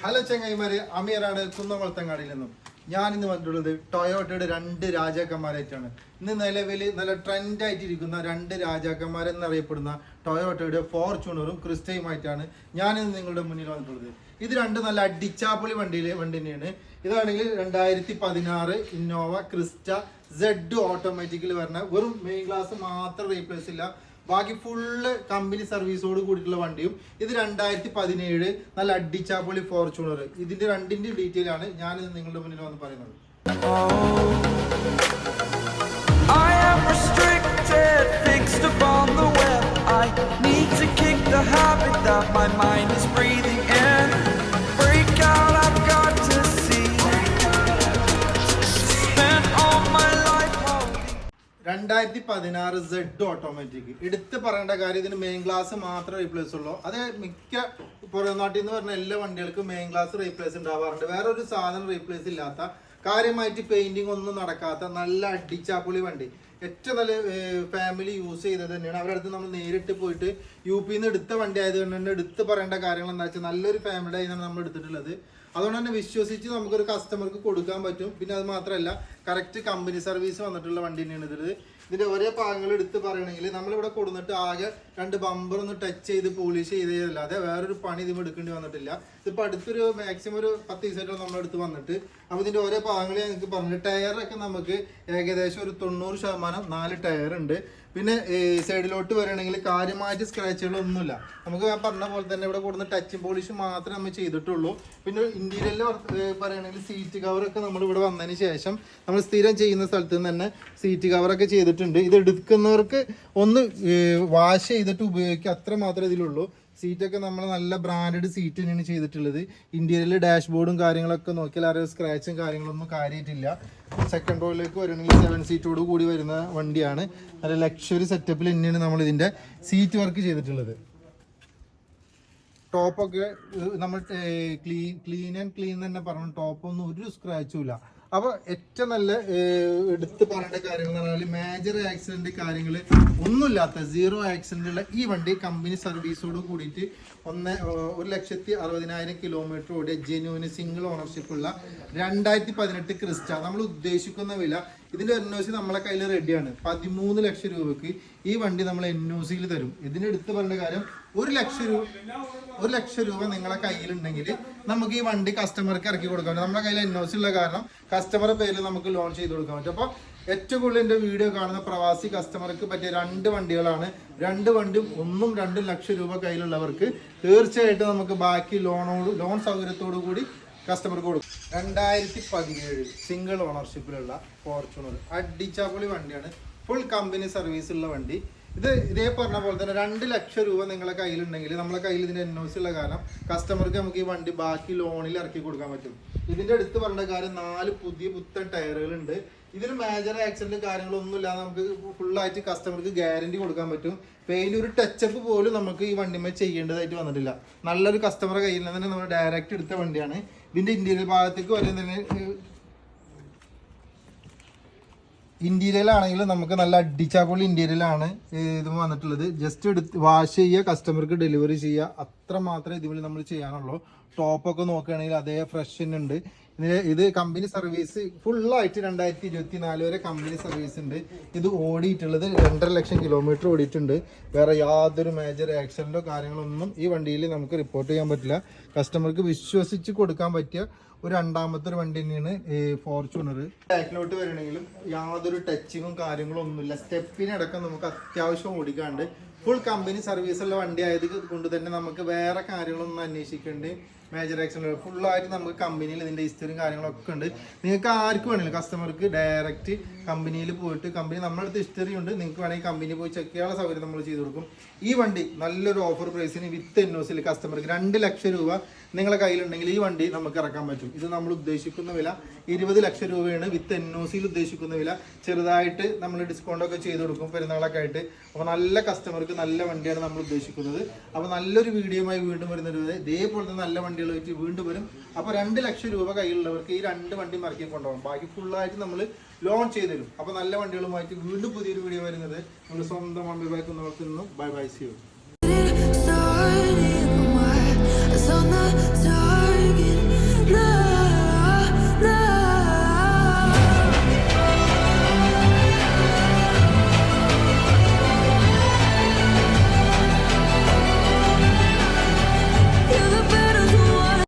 Hello ചങ്ങായിമാരെ അമീറാണ് കുന്നംകുളത്തങ്ങാടിയിൽ നിന്നും. ഞാൻ ഇന്ന് വന്നിട്ടുള്ളത് ടൊയോട്ടയുടെ രണ്ട് രാജാക്കന്മാരായിട്ടാണ്. ഇന്ന് നിലവിൽ നല്ല ട്രെൻഡായിട്ടിരിക്കുന്ന രണ്ട് രാജാക്കന്മാരെന്നറിയപ്പെടുന്ന ടൊയോട്ടയുടെ ഫോർച്യൂണറും ക്രിസ്റ്റയുമായിട്ടാണ് ഞാൻ ഇന്ന് നിങ്ങളുടെ മുന്നിൽ വന്നിട്ടുള്ളത്. ഇത് രണ്ട് നല്ല അടിച്ചാപ്പൊളി വണ്ടിയിലെ വണ്ടി തന്നെയാണ്. ഇതാണെങ്കിൽ രണ്ടായിരത്തി പതിനാറ് ഇന്നോവ ക്രിസ്റ്റ സെഡ് ഓട്ടോമാറ്റിക്കിൽ വരുന്ന വെറും മെയിൻ ഗ്ലാസ് മാത്രം റീപ്ലേസ് ഇല്ല. ബാക്കി ഫുള്ള് കമ്പനി സർവീസോട് കൂടിയിട്ടുള്ള വണ്ടിയും. ഇത് രണ്ടായിരത്തി പതിനേഴ് നല്ല അടിച്ചാപ്പൊളി ഫോർച്യൂണർ ഇതിന്റെ രണ്ടിന്റെ ഡീറ്റെയിൽ ആണ് ഞാനിത് നിങ്ങളുടെ മുന്നിൽ വന്ന് പറയുന്നത്. രണ്ടായിരത്തി പതിനാറ് സെഡ് ഓട്ടോമാറ്റിക് എടുത്ത് പറയേണ്ട കാര്യം ഇതിന് മെയിൻ ഗ്ലാസ് മാത്രമേ റീപ്ലേസ് ഉള്ളൂ. അത് മിക്ക പുറം നാട്ടിൽ നിന്ന് പറഞ്ഞ എല്ലാ വണ്ടികൾക്കും മെയിൻ ഗ്ലാസ് റീപ്ലേസ് ഉണ്ടാവാറുണ്ട്. വേറെ ഒരു സാധനം റീപ്ലേസ് ഇല്ലാത്ത കാര്യമായിട്ട് പെയിന്റിങ് ഒന്നും നടക്കാത്ത നല്ല അടിച്ചാപ്പൊളി വണ്ടി. ഏറ്റവും നല്ല ഫാമിലി യൂസ് ചെയ്തത് തന്നെയാണ്. അവരുടെ അടുത്ത് നമ്മൾ നേരിട്ട് പോയിട്ട് യു പിയിൽ നിന്ന് എടുത്ത വണ്ടി ആയതുകൊണ്ട് തന്നെ എടുത്ത് പറയേണ്ട കാര്യങ്ങൾ എന്താ വെച്ചാൽ നല്ലൊരു ഫാമിലി ആയിരുന്നു നമ്മൾ എടുത്തിട്ടുള്ളത്. അതുകൊണ്ട് തന്നെ വിശ്വസിച്ച് നമുക്കൊരു കസ്റ്റമർക്ക് കൊടുക്കാൻ പറ്റും. പിന്നെ അത് മാത്രമല്ല കറക്റ്റ് കമ്പനി സർവീസ് വന്നിട്ടുള്ള വണ്ടി തന്നെയാണ് ഇതിൽ ഇതിന്റെ ഒരേ ഭാഗങ്ങൾ എടുത്ത് പറയണമെങ്കിൽ നമ്മളിവിടെ കൊടുന്നിട്ട് ആകെ രണ്ട് ബമ്പർ ഒന്ന് ടച്ച് ചെയ്ത് പോളിഷ് ചെയ്തതല്ലാതെ വേറൊരു പണി ഇതിന് എടുക്കേണ്ടി വന്നിട്ടില്ല. ഇതിപ്പോൾ അടുത്തൊരു മാക്സിമം ഒരു പത്ത് ദിവസമായിട്ട് നമ്മളെടുത്ത് വന്നിട്ട്. അപ്പോൾ ഇതിന്റെ ഓരോ ഭാഗങ്ങൾ ഞങ്ങൾക്ക് പറഞ്ഞു ടയറൊക്കെ നമുക്ക് ഏകദേശം ഒരു തൊണ്ണൂറ് ശതമാനം നാല് ടയർ ഉണ്ട്. പിന്നെ സൈഡിലോട്ട് വരികയാണെങ്കിൽ കാര്യമായിട്ട് സ്ക്രാച്ചുകളൊന്നുമില്ല നമുക്ക് ഞാൻ പറഞ്ഞ പോലെ തന്നെ ഇവിടെ കൂടുന്ന ടച്ച് പോളിഷ് മാത്രമേ നമ്മൾ ചെയ്തിട്ടുള്ളൂ. പിന്നെ ഇന്റീരിയലിൽ പറയുകയാണെങ്കിൽ സീറ്റ് കവറൊക്കെ നമ്മൾ ഇവിടെ വന്നതിന് ശേഷം നമ്മൾ സ്ഥിരം ചെയ്യുന്ന സ്ഥലത്ത് നിന്ന് തന്നെ സീറ്റ് കവറൊക്കെ ചെയ്തിട്ടുണ്ട്. ഇത് എടുക്കുന്നവർക്ക് ഒന്ന് വാഷ് ചെയ്തിട്ട് ഉപയോഗിക്കുക അത്ര മാത്രമേ ഇതിലുള്ളൂ. സീറ്റൊക്കെ നമ്മൾ നല്ല ബ്രാൻഡഡ് സീറ്റ് തന്നെയാണ് ചെയ്തിട്ടുള്ളത്. ഇന്ത്യയിൽ ഡാഷ്ബോർഡും കാര്യങ്ങളൊക്കെ നോക്കിയാൽ അറിയാം സ്ക്രാച്ചും കാര്യങ്ങളൊന്നും കാര്യമായിട്ടില്ല സെക്കൻഡ് റോയിലേക്ക് വരണമെങ്കിൽ സെവൻ സീറ്റോട് കൂടി വരുന്ന വണ്ടിയാണ്. നല്ല ലക്ഷറി സെറ്റപ്പിൽ തന്നെയാണ് നമ്മൾ ഇതിന്റെ സീറ്റ് വർക്ക് ചെയ്തിട്ടുള്ളത്. ടോപ്പൊക്കെ നമ്മൾ ക്ലീൻ ക്ലീൻ ആൻഡ് ക്ലീൻ തന്നെ പറഞ്ഞു. ടോപ്പൊന്നും ഒരു സ്ക്രാച്ചും ഇല്ല. അപ്പോൾ ഏറ്റവും നല്ല എടുത്ത് പറയേണ്ട കാര്യങ്ങൾ എന്ന് പറഞ്ഞാൽ മേജർ ആക്സിഡന്റ് കാര്യങ്ങൾ ഒന്നുമില്ലാത്ത സീറോ ആക്സിഡന്റ് ഉള്ള ഈ വണ്ടി കമ്പനി സർവീസോട് കൂടിയിട്ട് ഒന്ന് ഒരു ലക്ഷത്തി അറുപതിനായിരം കിലോമീറ്റർ ഓടിയ ജെന്യൂന് സിംഗിൾ ഓണർഷിപ്പ് ഉള്ള രണ്ടായിരത്തി പതിനെട്ട് ക്രിസ്റ്റ. നമ്മൾ ഉദ്ദേശിക്കുന്ന വില ഇതിന്റെ എൻ ഒ സി നമ്മളെ കയ്യിൽ റെഡിയാണ് പതിമൂന്ന് ലക്ഷം രൂപക്ക് ഈ വണ്ടി നമ്മൾ എൻ ഒ സിയിൽ തരും. ഇതിന്റെ എടുത്ത് പറയേണ്ട കാര്യം ഒരു ലക്ഷം രൂപ ഒരു ലക്ഷം രൂപ നിങ്ങളെ കയ്യിലുണ്ടെങ്കിൽ നമുക്ക് ഈ വണ്ടി കസ്റ്റമർക്ക് ഇറക്കി കൊടുക്കാൻ പറ്റും. നമ്മുടെ കയ്യിൽ എൻഒസി ഉള്ള കാരണം കസ്റ്റമറുടെ പേരിൽ നമുക്ക് ലോൺ ചെയ്ത് കൊടുക്കാൻ പറ്റും. അപ്പോൾ ഏറ്റവും കൂടുതൽ എന്റെ വീഡിയോ കാണുന്ന പ്രവാസി കസ്റ്റമർക്ക് പറ്റിയ രണ്ട് വണ്ടികളാണ്. രണ്ട് വണ്ടിയും ഒന്നും രണ്ടും ലക്ഷം രൂപ കയ്യിലുള്ളവർക്ക് തീർച്ചയായിട്ടും നമുക്ക് ബാക്കി ലോണോട് ലോൺ സൗകര്യത്തോടു കൂടി കസ്റ്റമർക്ക് കൊടുക്കും. രണ്ടായിരത്തി പതിനേഴ് സിംഗിൾ ഓണർഷിപ്പിലുള്ള ഫോർച്യൂണർ അടിച്ചാപൊളി വണ്ടിയാണ്. ഫുൾ കമ്പനി സർവീസുള്ള വണ്ടി. ഇത് ഇതേ പറഞ്ഞ പോലെ തന്നെ രണ്ട് ലക്ഷം രൂപ നിങ്ങളുടെ കയ്യിലുണ്ടെങ്കിൽ നമ്മളെ കയ്യിൽ ഇതിന്റെ എൻ ഉള്ള കാരണം കസ്റ്റമർക്ക് നമുക്ക് ഈ വണ്ടി ബാക്കി ലോണിൽ ഇറക്കി കൊടുക്കാൻ പറ്റും. ഇതിന്റെ അടുത്ത് പറഞ്ഞ കാര്യം നാല് പുതിയ പുത്തൻ ടയറുകൾ ഉണ്ട് ഇതിന് മേജർ ആക്സിഡന്റ് കാര്യങ്ങളൊന്നും ഇല്ലാതെ നമുക്ക് ഫുള്ളായിട്ട് കസ്റ്റമർക്ക് ഗ്യാരണ്ടി കൊടുക്കാൻ പറ്റും. പെയിന്റ് ഒരു ടച്ചപ്പ് പോലും നമുക്ക് ഈ വണ്ടിമേ ചെയ്യേണ്ടതായിട്ട് വന്നിട്ടില്ല. നല്ലൊരു കസ്റ്റമറെ കയ്യിൽ നിന്ന് തന്നെ നമ്മൾ ഡയറക്റ്റ് എടുത്ത വണ്ടിയാണ്. ഇതിന്റെ ഇന്റീരിയർ ഭാഗത്തേക്ക് വരെ തന്നെ ഇന്റീരിയലാണെങ്കിൽ നമുക്ക് നല്ല അടിച്ചാപ്പൊളി ഇന്റീരിയലാണ് ഇത് വന്നിട്ടുള്ളത്. ജസ്റ്റ് എടുത്ത് വാഷ് ചെയ്യുക കസ്റ്റമർക്ക് ഡെലിവറി ചെയ്യുക. അത്ര മാത്രമേ ഇതുവഴി നമ്മൾ ചെയ്യാനുള്ളൂ. ടോപ്പൊക്കെ നോക്കുകയാണെങ്കിൽ അതേ ഫ്രഷ് ഉണ്ട്. ഇത് കമ്പനി സർവീസ് ഫുള്ളായിട്ട് രണ്ടായിരത്തി ഇരുപത്തി നാല് വരെ കമ്പനി സർവീസ് ഉണ്ട്. ഇത് ഓടിയിട്ടുള്ളത് രണ്ടര ലക്ഷം കിലോമീറ്റർ ഓടിയിട്ടുണ്ട്. വേറെ യാതൊരു മേജർ ആക്സിഡന്റോ കാര്യങ്ങളൊന്നും ഈ വണ്ടിയിൽ നമുക്ക് റിപ്പോർട്ട് ചെയ്യാൻ പറ്റില്ല. കസ്റ്റമർക്ക് വിശ്വസിച്ച് കൊടുക്കാൻ പറ്റിയ ഒരു രണ്ടാമത്തെ ഒരു വണ്ടി തന്നെയാണ് ഫോർച്യൂണർ ബാക്കിലോട്ട് വരണമെങ്കിലും യാതൊരു ടച്ചിങ്ങും കാര്യങ്ങളും ഒന്നുമില്ല. സ്റ്റെപ്പിനടക്കം നമുക്ക് അത്യാവശ്യം ഓടിക്കാണ്ട് ഫുൾ കമ്പനി സർവീസുള്ള വണ്ടി ആയത് കൊണ്ട് തന്നെ നമുക്ക് വേറെ കാര്യങ്ങളൊന്നും അന്വേഷിക്കേണ്ട മേജർ ആക്ഷൻ ഫുള്ളായിട്ട് നമുക്ക് കമ്പനിയിൽ ഇതിന്റെ ഹിസ്റ്ററിയും കാര്യങ്ങളൊക്കെ ഉണ്ട്. നിങ്ങൾക്ക് ആർക്ക് വേണമെങ്കിലും കസ്റ്റമർക്ക് ഡയറക്റ്റ് കമ്പനിയിൽ പോയിട്ട് കമ്പനി നമ്മുടെ അടുത്ത് ഹിസ്റ്ററി ഉണ്ട്. നിങ്ങൾക്ക് വേണമെങ്കിൽ കമ്പനി പോയി ചെക്ക് ചെയ്യാനുള്ള സൗകര്യം നമ്മൾ ചെയ്തു കൊടുക്കും. ഈ വണ്ടി നല്ലൊരു ഓഫർ പ്രൈസിന് വിത്ത് എൻഒസിൽ കസ്റ്റമർക്ക് രണ്ട് ലക്ഷം രൂപ നിങ്ങളെ കയ്യിലുണ്ടെങ്കിൽ ഈ വണ്ടി നമുക്ക് ഇറക്കാൻ പറ്റും. ഇത് നമ്മൾ ഉദ്ദേശിക്കുന്ന വില ഇരുപത് ലക്ഷം രൂപയാണ്. വിത്ത് എൻ ഉദ്ദേശിക്കുന്ന വില. ചെറുതായിട്ട് നമ്മൾ ഡിസ്കൗണ്ട് ഒക്കെ ചെയ്ത് കൊടുക്കും പെരുന്നാളൊക്കെ ആയിട്ട്. അപ്പോൾ നല്ല കസ്റ്റമർക്ക് നല്ല വണ്ടിയാണ് നമ്മൾ ഉദ്ദേശിക്കുന്നത്. അപ്പോൾ നല്ലൊരു വീഡിയോയുമായി വീണ്ടും വരുന്നത് ഇതേപോലത്തെ നല്ല വണ്ടികളായിട്ട് വീണ്ടും വരും. അപ്പോൾ രണ്ട് ലക്ഷം രൂപ കയ്യിലുള്ളവർക്ക് ഈ രണ്ട് വണ്ടി മറക്കി കൊണ്ടുപോകും ബാക്കി ഫുള്ളായിട്ട് നമ്മൾ ലോൺ ചെയ്ത് തരും. അപ്പോൾ നല്ല വണ്ടികളുമായിട്ട് വീണ്ടും പുതിയൊരു വീഡിയോ വരുന്നത് നമ്മൾ സ്വന്തം വണ്ടി ബൈക്ക് നിന്നും. Bye bye C U